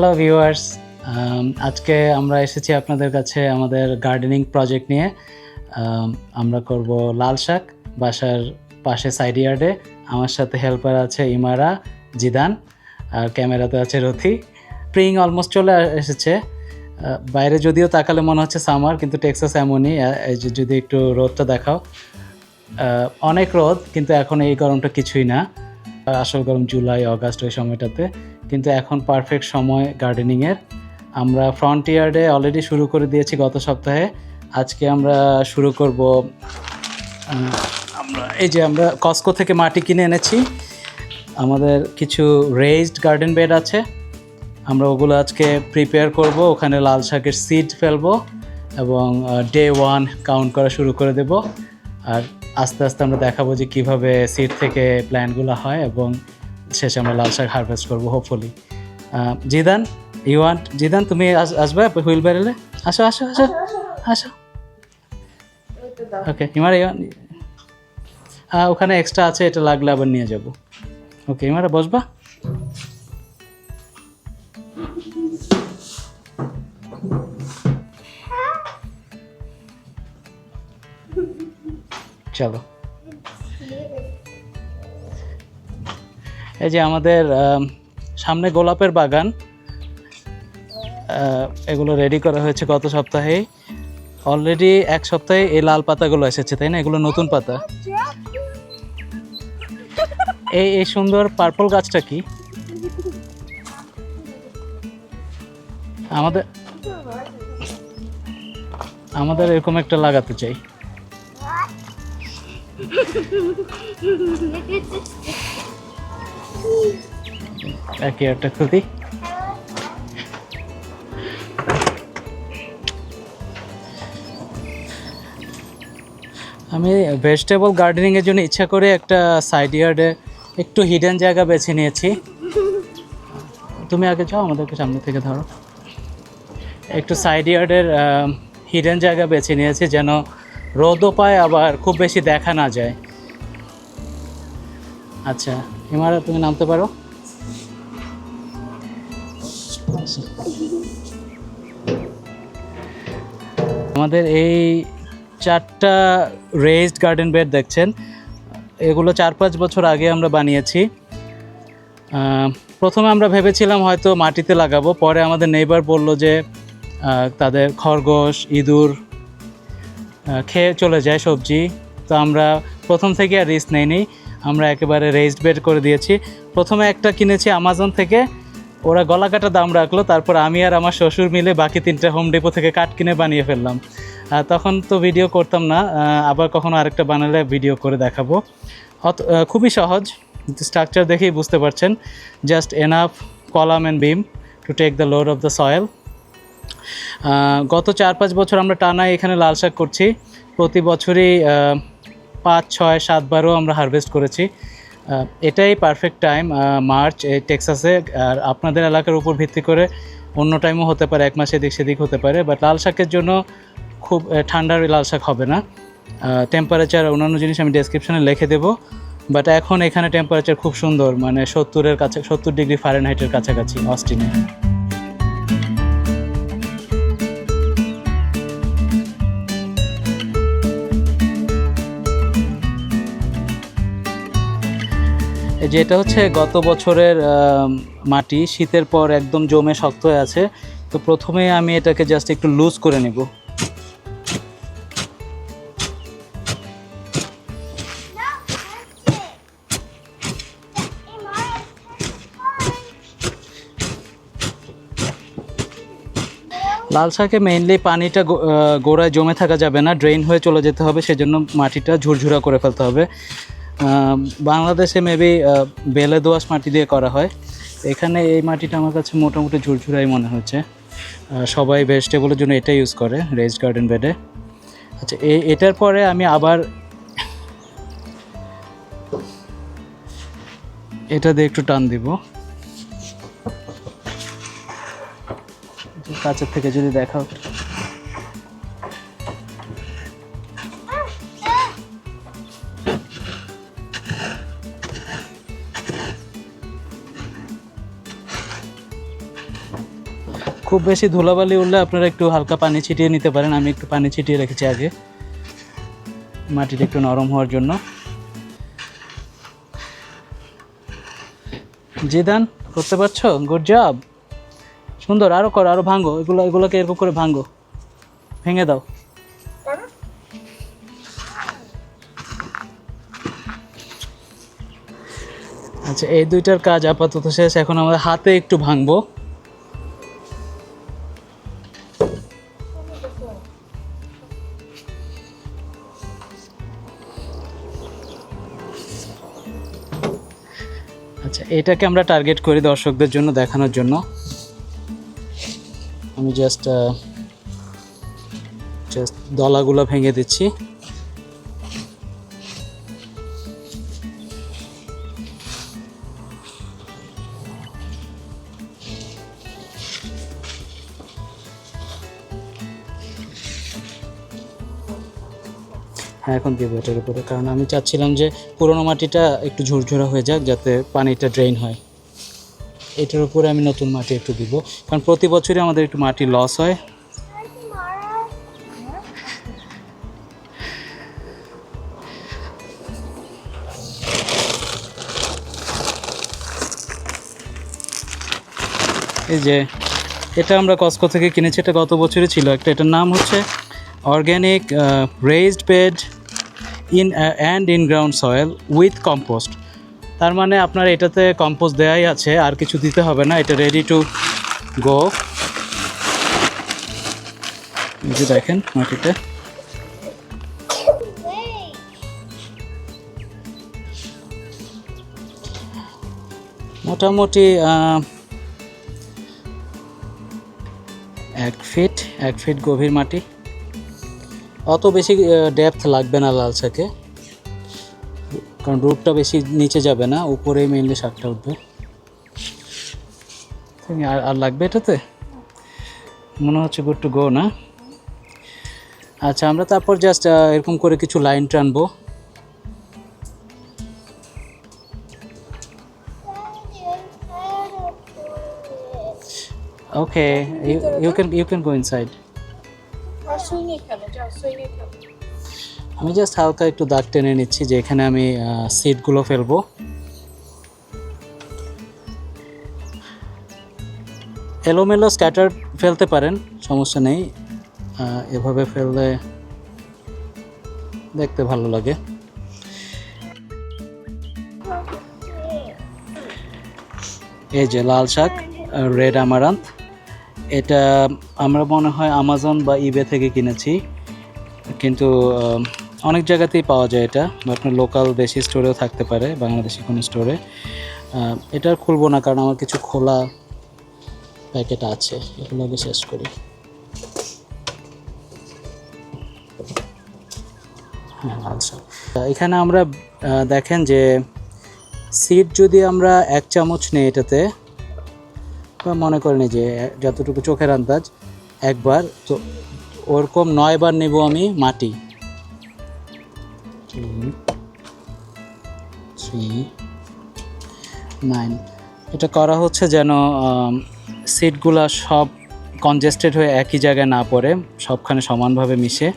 Hello viewers আজকে আমরা এসেছি আপনাদের কাছে আমাদের গার্ডেনিং প্রজেক্ট নিয়ে। Um, আমরা করব লাল শাক বাসার পাশে সাইড ইয়ার্ডে আমার সাথে হেল্পার আছে ইমারা জিদান আর ক্যামেরাতে আছে রথি। স্প্রিং অলমোস্ট চলে এসেছে। বাইরে যদিও তাকালে মনে হচ্ছে সামার কিন্তু টেক্সাস এমনই। যদি একটু রোদটা দেখাও। অনেক রোদ কিন্তু এখন এই গরমটা কিছুই না। আসল গরম জুলাই অগাস্ট ওই সময়টাতে। কিন্তু এখন পারফেক্ট সময় গার্ডেনিংয়ের আমরা ফ্রন্ট ইয়ার্ডে অলরেডি শুরু করে দিয়েছি গত সপ্তাহে। আজকে আমরা শুরু করব আমরা, এই যে আমরা কস্কো থেকে মাটি কিনে এনেছি। আমাদের কিছু রেজড গার্ডেন বেড আছে। আমরা ওগুলো আজকে প্রিপেয়ার করব, ওখানে লাল শাকের সিড ফেলব এবং ডে ওয়ান কাউন্ট করা শুরু করে দেব। আর আস্তে আস্তে আমরা দেখাবো যে কীভাবে সিড থেকে প্ল্যানগুলো হয় এবং শেষে আমরা লাল শাক হারভেস্ট করব hopefully Zidan you want Zidan তুমি আস- আসবে হুইল বেরেলে আসো আসো আসো আসো ওকে ইমার ওখানে এক্সট্রা আছে এটা লাগলে আবার নিয়ে যাব। ওকে ইমারা বসবা? চলো। এই যে আমাদের সামনে গোলাপের বাগান। এগুলো রেডি করা হয়েছে গত সপ্তাহে অলরেডি এক সপ্তাহে এই লাল পাতাগুলো এসেছে, তাই না? এগুলো নতুন পাতা। এই এই সুন্দর পার্পল গাছটা কি? আমাদের আমাদের এরকম একটা লাগাতে চাই। একই একটা খুবই আমি ভেজিটেবল গার্ডেনিংয়ের জন্য ইচ্ছা করে একটা সাইড ইয়ার্ডে একটু হিডেন জায়গা বেছে নিয়েছি। তুমি আগে যাও, আমাদেরকে সামনে থেকে ধরো। একটু সাইড ইয়ার্ডের হিডেন জায়গা বেছে নিয়েছি যেন রোদও পায়, আবার খুব বেশি দেখা না যায়। আচ্ছা। হিমারা, তুমি নামতে পারো। আমাদের এই চারটা রেজড গার্ডেন বেড দেখছেন। এগুলো চার পাঁচ বছর আগে আমরা বানিয়েছি। প্রথমে আমরা ভেবেছিলাম হয়তো মাটিতে লাগাবো, পরে আমাদের নেইবার বলল যে তাদের খরগোশ, ইঁদুর খেয়ে চলে যায় সবজি। তো আমরা প্রথম থেকে আর রিস্ক নেইনি। আমরা একেবারে রেজড বেড করে দিয়েছি। প্রথমে একটা কিনেছি আমাজন থেকে। ওরা গলা কাটা দাম রাখল, তারপর আমি আর আমার শ্বশুর মিলে বাকি তিনটা হোম ডিপো থেকে কাঠ কিনে বানিয়ে ফেললাম। তখন তো ভিডিও করতাম না আবার কখনো আরেকটা বানালে ভিডিও করে দেখাবো। খুবই সহজ স্ট্রাকচার দেখেই বুঝতে পারছেন। Just enough column and beam to take the load of the soil গত চার পাঁচ বছর আমরা টানায় এখানে লাল শাক করছি। প্রতি বছরই পাঁচ, ছয় সাতবারও আমরা হারভেস্ট করেছি। এটাই পারফেক্ট টাইম মার্চ এই টেক্সাসে আর আপনাদের এলাকার উপর ভিত্তি করে অন্য টাইমও হতে পারে, এক মাস এদিক সেদিক হতে পারে বাট লাল শাকের জন্য খুব ঠান্ডার লাল শাক হবে না। টেম্পারেচার অন্যান্য জিনিস আমি ডেসক্রিপশনে লিখে দেবো বাট এখন এখানে টেম্পারেচার খুব সুন্দর মানে সত্তরের কাছে, সত্তর ডিগ্রি ফারেনহাইটের কাছাকাছি অস্টিনে এই যে এটা হচ্ছে গত বছরের মাটি, শীতের পর একদম জমে শক্ত হয়ে আছে। তো প্রথমে আমি এটাকে জাস্ট একটু লুজ করে নেব। লাল শাকে মেইনলি পানিটা গোড়ায় জমে থাকা যাবে না ড্রেন হয়ে চলে যেতে হবে, সেজন্য মাটিটা ঝুরঝুরা করে ফেলতে হবে। বাংলাদেশে মেবি বেলে দোয়াশ মাটি দিয়ে করা হয়। এখানে এই মাটিটা আমার কাছে মোটামুটি ঝুরঝুরাই মনে হচ্ছে। সবাই ভেজিটেবলের জন্য এটা ইউজ করে রেজ গার্ডেন বেডে আচ্ছা এটার পরে আমি আবার এটা দিয়ে একটু টান দিব। কাছের থেকে যদি দেখাও। খুব বেশি ধুলাবালি উঠলে আপনারা একটু হালকা পানি ছিটিয়ে নিতে পারেন। আমি একটু পানি ছিটিয়ে রেখেছি আগে। মাটিটা একটু নরম হওয়ার জন্য। জিদান, করতে পারছ? গুড জব সুন্দর আরও করো আরও ভাঙো। এগুলো, এগুলোকে এরকম করে ভাঙো। ভেঙে দাও। আচ্ছা এই দুইটার কাজ আপাতত শেষ। এখন আমাদের হাতে একটু ভাঙবো। এটাকে আমরা টার্গেট করি দর্শকদের জন্য দেখানোর জন্য। আমি জাস্ট জাস্ট দলাগুলো ভেঙে দিচ্ছি। এখন দিব এটার উপরে। কারণ আমি চাচ্ছিলাম যে পুরোনো মাটিটা একটু ঝুরঝুরা হয়ে যাক যাতে পানিটা ড্রেন হয়। এটার উপরে আমি নতুন মাটি একটু দিব। কারণ প্রতি বছরই আমাদের একটু মাটি লস হয়। এই যে, এটা আমরা কসকো থেকে কিনেছি, এটা গত বছরই ছিল। একটা এটার নাম হচ্ছে organic raised bed in and in ground soil with compost তার মানে আপনার এটাতে কম্পোস্ট দেওয়াই আছে, আর কিছু দিতে হবে না, এটা রেডি টু গো যে দেখেন মাটিতে। মোটামুটি এক ফিট এক ফিট গভীর মাটি। অত বেশি ডেপথ লাগবে না লাল শাকে। কারণ রুটটা বেশি নিচে যাবে না উপরেই মেনলি শাকটা উঠবে। আর আর লাগবে এটাতে? মনে হচ্ছে গুড টু গো না? আচ্ছা আমরা তারপর জাস্ট এরকম করে কিছু লাইন টানবো। Okay you can you can go inside আর আমি জাস্ট হালকা একটু দাগ টেনে নিচ্ছি, যে এখানে আমি সিটগুলো ফেলব। এলোমেলো স্ক্যাটার ফেলতে পারেন, সমস্যা নেই। এভাবে ফেললে দেখতে ভালো লাগে। এই যে লাল শাক রেড আমারান্থ এটা আমরা মনে হয় আমাজন বা ইবে থেকে কিনেছি। কিন্তু অনেক জায়গাতেই পাওয়া যায় এটা। আপনার লোকাল দেশি স্টোরেও থাকতে পারে, বাংলাদেশি কোনো স্টোরে এটা আর খুলবো না কারণ আমার কিছু খোলা প্যাকেট আছে। এগুলো আগে শেষ করি। হ্যাঁ এখানে আমরা দেখেন যে সিড যদি আমরা এক চামচ নিই এটাতে মনে করেন যে, যতটুকু চোখের আন্দাজ, একবার তো ওরকম নয়বার নেব আমি মাটি। থ্রি নাইন এটা করা হচ্ছে যেন সিটগুলা সব কনজেস্টেড হয়ে একই জায়গায় না পড়ে, সবখানে সমানভাবে মিশে।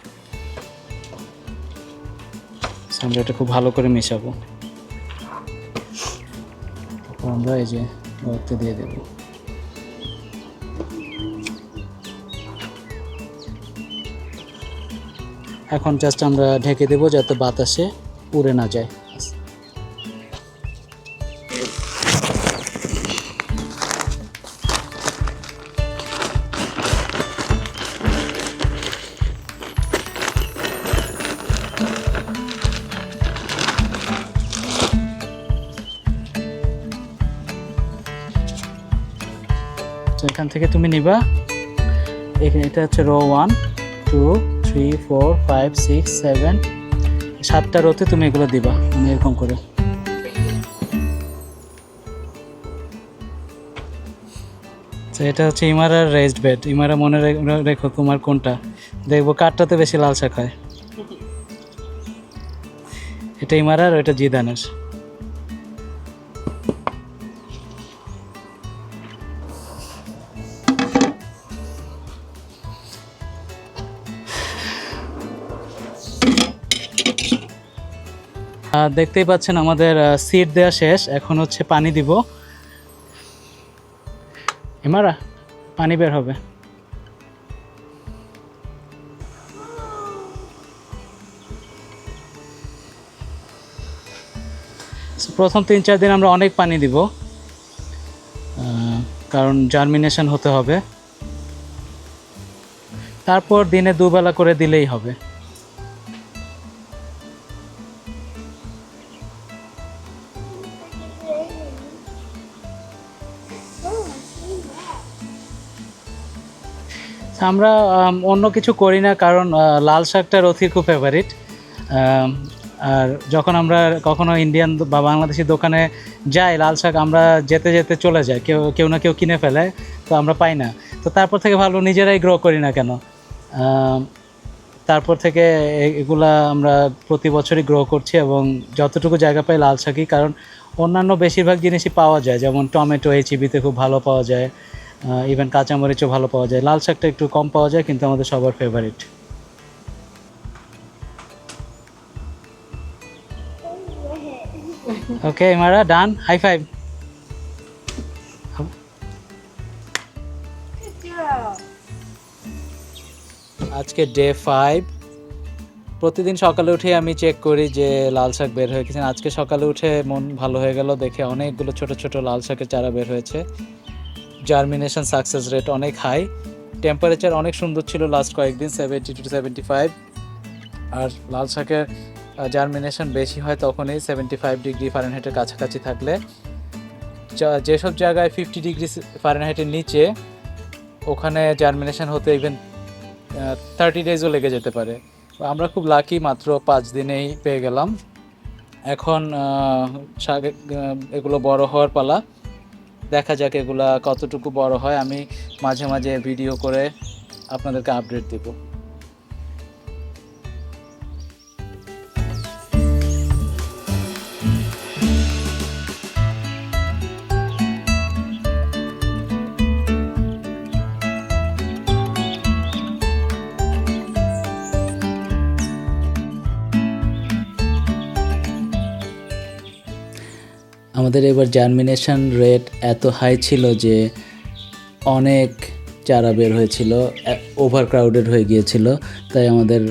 আমরা এটা খুব ভালো করে মেশাবো। আমরা এই যে গর্তে দিয়ে দেবো। এখন জাস্ট আমরা ঢেকে দেবো যাতে বাতাসে উড়ে না যায়। এখান থেকে তুমি নিবা। এখানে এটা হচ্ছে row one two three four five six seven সাতটা রোতে তুমি এগুলো দিবা মানে এরকম করে। এটা হচ্ছে ইমারার রেস্ট বেড ইমারা মনে রেখো তোমার কোনটা। দেখব কাঠটাতে বেশি লাল শাক হয়। এটা ইমারার ওইটা জিদানের। দেখতেই পাচ্ছেন আমাদের সিট দেওয়া শেষ। এখন হচ্ছে পানি দিব। এমারা, পানি বের হবে। প্রথম তিন চার দিন আমরা অনেক পানি দিব। কারণ জার্মিনেশন হতে হবে। তারপর দিনে দুবেলা করে দিলেই হবে। আমরা অন্য কিছু করি না কারণ লাল শাকটা রথির খুব ফেভারিট আর যখন আমরা কখনো ইন্ডিয়ান বা বাংলাদেশি দোকানে যাই, লাল শাক আমরা যেতে যেতে চলে যাই, কেউ কেউ না কেউ কিনে ফেলে, তো আমরা পাই না। তো তারপর থেকে ভালো নিজেরাই গ্রো করি না কেন? তারপর থেকে এগুলা আমরা প্রতি বছরই গ্রো করছি এবং যতটুকু জায়গা পাই লাল শাকই, কারণ অন্যান্য বেশিরভাগ জিনিসই পাওয়া যায়, যেমন টমেটো এই চিবিতে খুব ভালো পাওয়া যায়। ইভেন কাঁচামরিচও ভালো পাওয়া যায়। লাল শাকটা একটু কম পাওয়া যায়, কিন্তু আমাদের সবার ফেভারিট ওকে মারা ডান হাই ফাইভ আজকে ডে ফাইভ প্রতিদিন সকালে উঠে আমি চেক করি যে লাল শাক বের হয়ে গেছে। আজকে সকালে উঠে মন ভালো হয়ে গেল, দেখে অনেকগুলো ছোট ছোট লাল শাকের চারা বের হয়েছে। জার্মিনেশন সাকসেস রেট অনেক হাই টেম্পারেচার অনেক সুন্দর ছিল লাস্ট কয়েকদিন সেভেন্টি টু সেভেন্টি ফাইভ আর লাল শাকের জার্মিনেশন বেশি হয় তখনই সেভেন্টি ফাইভ ডিগ্রি ফারেনহাইটের কাছাকাছি থাকলে। যেসব জায়গায় ফিফটি ডিগ্রি ফারেনহাইটের নিচে, ওখানে জার্মিনেশন হতে ইভেন থার্টি ডেজও লেগে যেতে পারে। আমরা খুব লাকি মাত্র পাঁচ দিনেই পেয়ে গেলাম। এখন শাক এগুলো বড় হওয়ার পালা। দেখা যাক এগুলা কতটুকু বড় হয়। আমি মাঝে মাঝে ভিডিও করে আপনাদেরকে আপডেট দেব। আমাদের এবার জার্মিনেশন রেট এত হাই ছিল যে অনেক চারা বের হয়েছিল ওভার ক্রাউডেড হয়ে গিয়েছিল। তাই আমাদের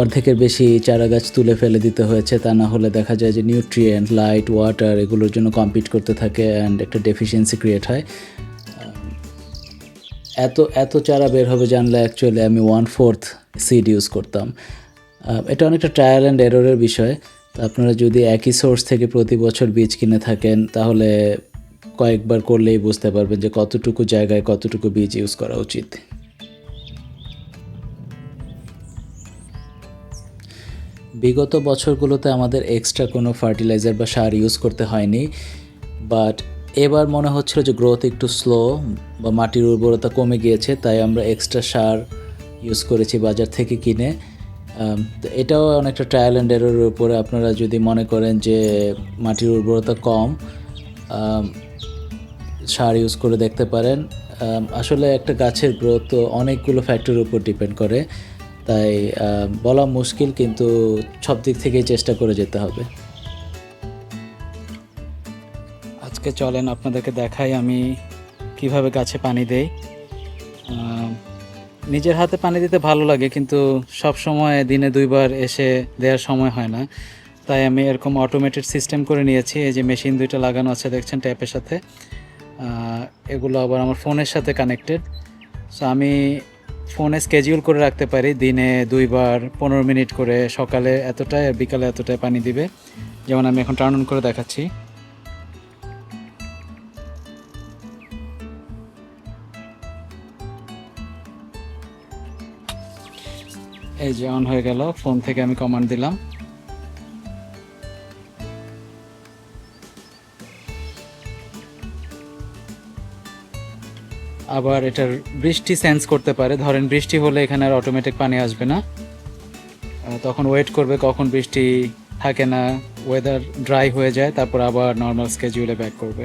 অর্ধেকের বেশি চারা গাছ তুলে ফেলে দিতে হয়েছে। তা না হলে দেখা যায় যে নিউট্রিয়েন্ট লাইট ওয়াটার এগুলোর জন্য কম্পিট করতে থাকে অ্যান্ড একটা ডেফিসিয়েন্সি ক্রিয়েট হয়। এত এত চারা বের হবে জানলে অ্যাকচুয়ালি আমি ওয়ান ফোর্থ সিড ইউজ করতাম। এটা অনেকটা ট্রায়াল অ্যান্ড এররের বিষয়। আপনারা যদি একই সোর্স থেকে প্রতি বছর বীজ কিনে থাকেন, তাহলে কয়েকবার করলেই বুঝতে পারবেন যে কতটুকু জায়গায় কতটুকু বীজ ইউজ করা উচিত। বিগত বছরগুলোতে আমাদের এক্সট্রা কোনো ফার্টিলাইজার বা সার ইউজ করতে হয়নি বাট এবার মনে হচ্ছিল যে গ্রোথ একটু স্লো বা মাটির উর্বরতা কমে গিয়েছে, তাই আমরা এক্সট্রা সার ইউজ করেছি বাজার থেকে কিনে। তো এটাও অনেকটা ট্রায়াল অ্যান্ড এররের উপরে আপনারা যদি মনে করেন যে মাটির উর্বরতা কম সার ইউজ করে দেখতে পারেন। আসলে একটা গাছের গ্রোথ তো অনেকগুলো ফ্যাক্টরের উপর ডিপেন্ড করে। তাই বলা মুশকিল কিন্তু সব দিক থেকেই চেষ্টা করে যেতে হবে। আজকে চলেন আপনাদেরকে দেখাই আমি কীভাবে গাছে পানি দেই। নিজের হাতে পানি দিতে ভালো লাগে, কিন্তু সব সময় দিনে দুইবার এসে দেওয়ার সময় হয় না। তাই আমি এরকম অটোমেটেড সিস্টেম করে নিয়েছি, এই যে মেশিন দুইটা লাগানো আছে, দেখছেন ট্যাপের সাথে। এগুলো আবার আমার ফোনের সাথে কানেক্টেড সো আমি ফোনে স্কেজিউল করে রাখতে পারি, দিনে দুইবার পনেরো মিনিট করে সকালে এতটায় বিকালে এতটায় পানি দিবে। যেমন আমি এখন টার্ন অন করে দেখাচ্ছি। এই যে অন হয়ে গেল ফোন থেকে আমি কমান্ড দিলাম। আবার এটার বৃষ্টি সেন্স করতে পারে। ধরেন বৃষ্টি হলে এখানে আর অটোমেটিক পানি আসবে না। তখন ওয়েট করবে কখন বৃষ্টি থাকে না ওয়েদার ড্রাই হয়ে যায়, তারপর আবার নর্মাল স্কেজিউলে ব্যাক করবে।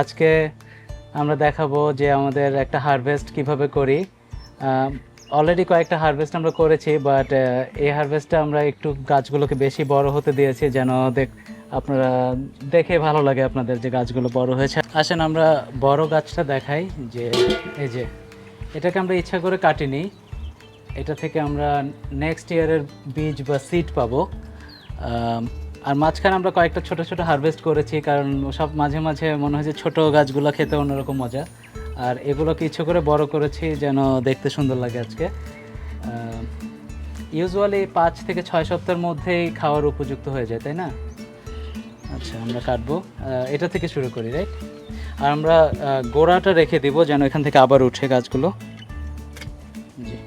আজকে আমরা দেখাবো যে আমাদের একটা হারভেস্ট কীভাবে করি। অলরেডি কয়েকটা হারভেস্ট আমরা করেছি বাট এই হারভেস্টটা আমরা একটু গাছগুলোকে বেশি বড় হতে দিয়েছি যেন দেখ, আপনারা দেখে ভালো লাগে আপনাদের যে গাছগুলো বড় হয়েছে। আসেন আমরা বড় গাছটা দেখাই যে, এই যে, এটাকে আমরা ইচ্ছা করে কাটিনি। এটা থেকে আমরা নেক্সট ইয়ারের বীজ বা সিড পাবো। আর মাঝখানে আমরা কয়েকটা ছোট ছোট হারভেস্ট করেছি, কারণ সব মাঝে মাঝে মনে হয় যে ছোট গাছগুলো খেতে অন্যরকম মজা। আর এগুলোকে ইচ্ছে করে বড় করেছি, যেন দেখতে সুন্দর লাগে আজকে। ইউজুয়ালি পাঁচ থেকে ছয় সপ্তাহের মধ্যেই খাওয়ার উপযুক্ত হয়ে যায়, তাই না? আচ্ছা আমরা কাটবো। এটা থেকে শুরু করি রাইট আর আমরা গোড়াটা রেখে দিব, যেন এখান থেকে আবার উঠে গাছগুলো। জি।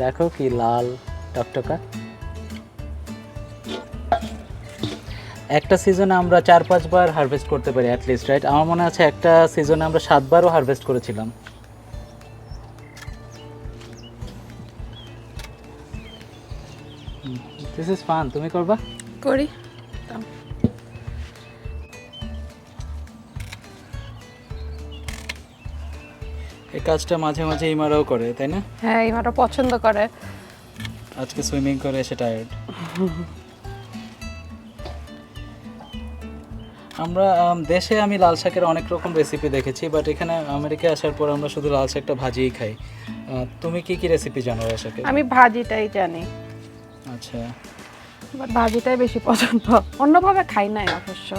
দেখো কি লাল টকটকা। একটা সিজনে আমরা চার পাঁচবার হারভেস্ট করতে পারি অ্যাটলিস্ট রাইট আমার মনে আছে একটা সিজনে আমরা সাতবারও হারভেস্ট করেছিলাম। দিস ইজ ফান তুমি করবা? করি। এই কাজটা মাঝে মাঝে ইমারাও করে তাই না? হ্যাঁ ইমারা পছন্দ করে। আজকে সুইমিং করে এসে টায়ার্ড আমরা দেশে আমি লাল শাকের অনেক রকম রেসিপি দেখেছি বাট এখানে আমেরিকায় আসার পর আমরা শুধু লাল শাকটা ভাজিই খাই। তুমি কি কি রেসিপি জানো লাল শাকের? আমি ভাজিটাই জানি। আচ্ছা। বাট ভাজিটাই বেশি পছন্দ। অন্যভাবে খাই নাই অবশ্য।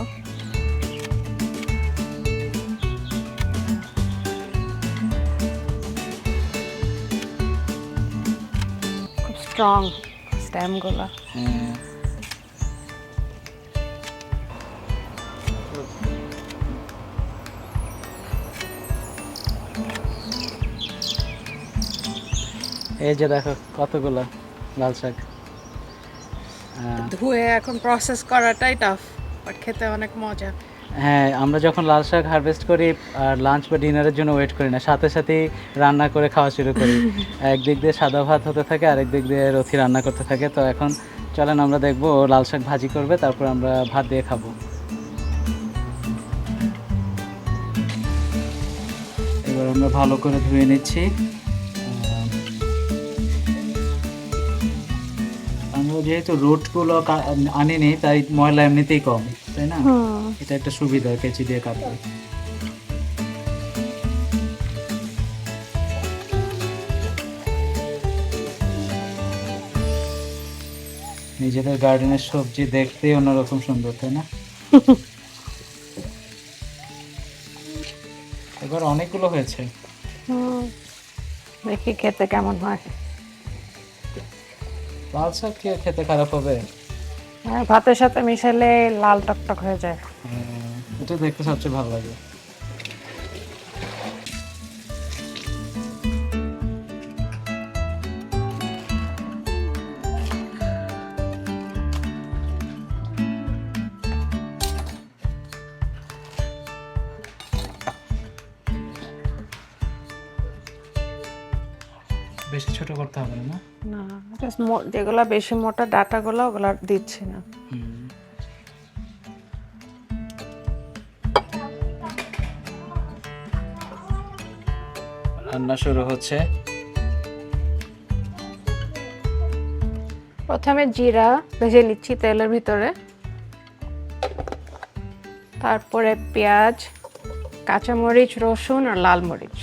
খুব স্ট্রং স্ট্যামগুলো হ্যাঁ। এই যে দেখো কতগুলো লাল শাক। ধুয়ে এখন প্রসেস করাটাই টাফ বাট খেতে অনেক মজা। হ্যাঁ আমরা যখন লাল শাক হারভেস্ট করি আর লাঞ্চ বা ডিনারের জন্য ওয়েট করি না সাথে সাথেই রান্না করে খাওয়া শুরু করি। একদিক দিয়ে সাদা ভাত হতে থাকে আরেক দিক দিয়ে রথি রান্না করতে থাকে। তো এখন চলেন আমরা দেখব ও লাল শাক ভাজি করবে তারপর আমরা ভাত দিয়ে খাব। এবার আমরা ভালো করে ধুয়ে নিচ্ছি। যেহেতু রুটগুলো আনিনি তাই ময়লা এমনিতেই কম তাই না? এটা একটা সুবিধা কেচি দিয়ে কাটলে। নিজেদের গার্ডেনের সবজি দেখতেই অন্যরকম সুন্দর তাই না? এবার অনেকগুলো হয়েছে। দেখি খেতে কেমন হয়। লাল শাক কি খেতে খারাপ হবে? হ্যাঁ, ভাতের সাথে মিশালে লাল টকটক হয়ে যায়। হ্যাঁ, এটা দেখতে সবচেয়ে ভালো লাগে। বেশি ছোট করতে হবে না? না। যেগুলো বেশি মোটা ডাটাগুলো ওগুলো দিচ্ছি না। রান্না শুরু হচ্ছে। প্রথমে জিরা ভেজে নিচ্ছি তেলের ভিতরে। তারপরে পেঁয়াজ কাঁচামরিচ রসুন আর লাল মরিচ।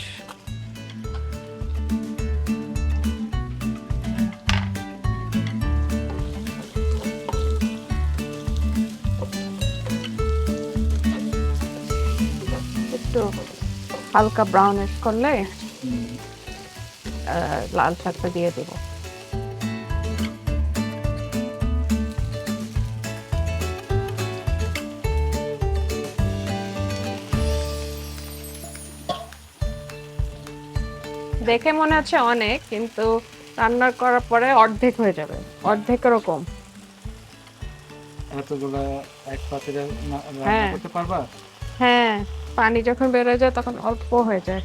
হালকা ব্রাউনিশ করলে লাল শাকটা দিয়ে দেবো। দেখে মনে হচ্ছে অনেক কিন্তু রান্না করার পরে অর্ধেক হয়ে যাবে। অর্ধেক এরকম এতগুলো এক পাত্রে রান্না হ্যাঁ। করতে পারবা? হ্যাঁ পানি যখন বের হয়ে যায় তখন অল্প হয়ে যায়।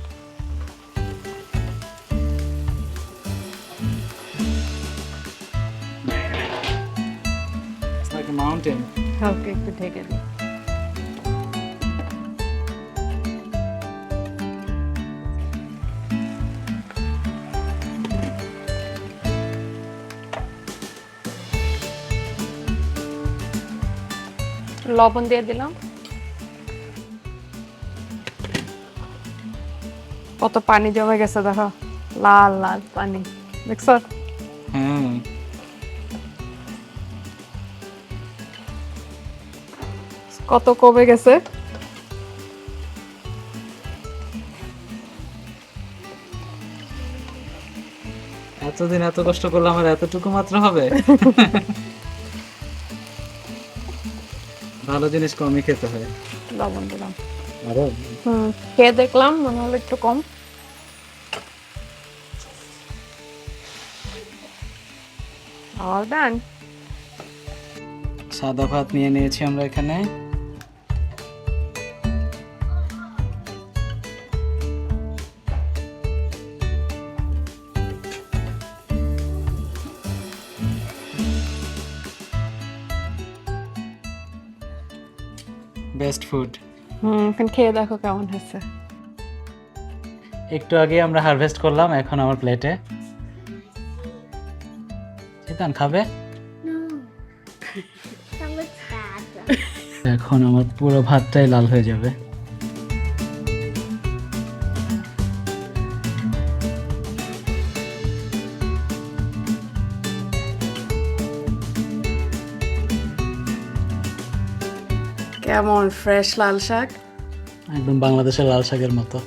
মাউন্টেন ওকে একটু ঢেকে লবণ দিয়ে দিলাম। কত পানি জমে গেছে দেখো। লাল লাল পানি। দেখছ? হ্যাঁ কত কমে গেছে? এতদিন এত কষ্ট করলাম আর এতটুকু মাত্র হবে? ভালো জিনিস কমই খেতে হয়। লবণ দিলাম। হুম খেয়ে দেখলাম মনে হলো একটু কম। All done. সাদা ভাত নিয়ে নিয়েছি আমরা এখানে। বেস্ট ফুড হুম এখন খেয়ে দেখো কেমন হয়েছে। একটু আগে আমরা হারভেস্ট করলাম এখন আমার প্লেটে চিতান খাবে. এখন আমার পুরো ভাতটাই লাল হয়ে যাবে। ফ্রেশ লাল শাক। একদম বাংলাদেশের লাল শাকের মতো।